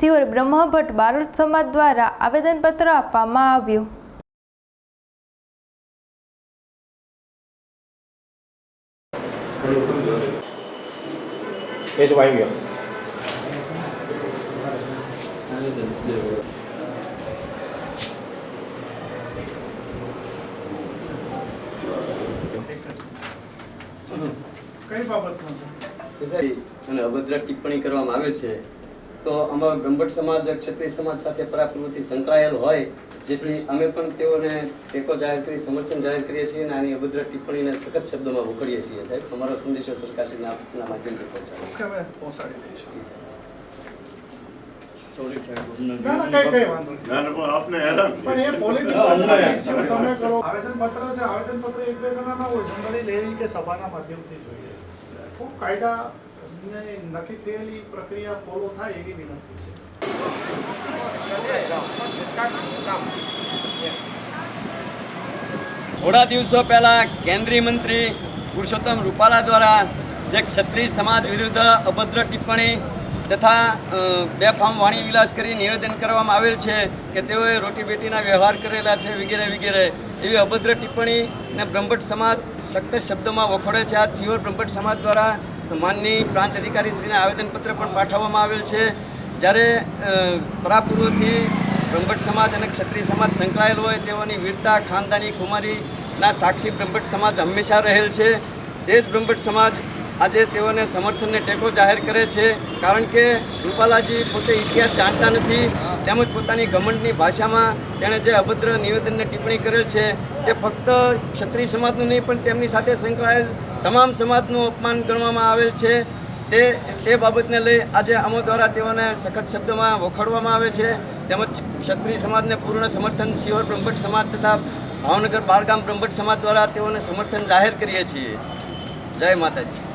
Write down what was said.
સિહોર બ્રહ્મભટ્ટ બારોટ સમાજ દ્વારા આવેદનપત્ર આપવામાં આવ્યું. એ જ વાગ્યો. કઈ બાબતમાં છે જે સાહેબ અને અભદ્ર ટિપ્પણી કરવામાં આવે છે. તો અમારો બ્રહ્મભટ્ટ સમાજ ક્ષત્રિય સમાજ સાથે પરાપૂર્વથી સંકળાયેલ હોય જેથી અમે પણ તેઓને ટેકો જાહેર કરી સમર્થન જાહેર કરીએ છીએ અને આની અભદ્ર ટિપ્પણીને સખત શબ્દોમાં ઉકળીએ છીએ. સાહેબ અમારો સંદેશો સરકારશ્રીના આપના માધ્યમથી પહોંચાડો. કે અમે પહોંચાડી દઈશું જી સાહેબ. ના ના કઈ કઈ વાંધો નહીં. ના, ના, પણ આપને હેરાન પણ એ પોલિટિકલ તમે કરો આવેદન પત્ર છે. આવેદન પત્ર એક બે જણા ના હોય જનરલી લેવી કે સભાના માધ્યમથી જોઈએ. કાયદા ને નક્કી થયેલી પ્રક્રિયા ફોલો થાય થોડા દિવસો પહેલા કેન્દ્રીય મંત્રી પુરુષોત્તમ રૂપાલા દ્વારા જે ક્ષત્રિય સમાજ વિરુદ્ધ અભદ્ર ટિપ્પણી તથા બે ફામ વાણી વિલાસ કરી નિવેદન કરવામાં આવેલ છે કે તેઓએ રોટી બેટીના વ્યવહાર કરેલા છે વગેરે વગેરે, એવી અભદ્ર ટિપ્પણી ને બ્રહ્મભટ્ટ સમાજ સખ્ત શબ્દોમાં વખોડે છે. આ સિવર બ્રહ્મભટ્ટ સમાજ દ્વારા માનની પ્રાંત અધિકારી શ્રીને આવેદનપત્ર પણ પાઠવવામાં આવેલ છે. જ્યારે પરાપૂર્વથી બ્રહ્મભટ્ટ સમાજ અને ક્ષત્રિય સમાજ સંકળાયેલ હોય તેઓની વીરતા, ખાનદાની કુમારીના સાક્ષી બ્રહ્મભટ્ટ સમાજ હંમેશા રહેલ છે. તે જ બ્રહ્મભટ્ટ સમાજ આજે તેઓને સમર્થનને ટેકો જાહેર કરે છે. કારણ કે રૂપાલાજી પોતે ઇતિહાસ જાણતા નથી. તેમજ પોતાની ઘમંડની ભાષામાં તેણે જે અભદ્ર નિવેદનને ટિપ્પણી કરેલ છે, તે ફક્ત ક્ષત્રિય સમાજનું નહીં, પણ તેમની સાથે સંકળાયેલ તમામ સમાજનું અપમાન ગણવામાં આવેલ છે. તે તે બાબતને લઈ આજે અમો દ્વારા તેઓને સખત શબ્દોમાં વખોડવામાં આવે છે. તેમજ ક્ષત્રિય સમાજને પૂર્ણ સમર્થન સિહોર બ્રહ્મભટ્ટ સમાજ તથા ભાવનગર બારગામ બ્રહ્મભટ્ટ સમાજ દ્વારા તેઓને સમર્થન જાહેર કરીએ છીએ. જય માતાજી.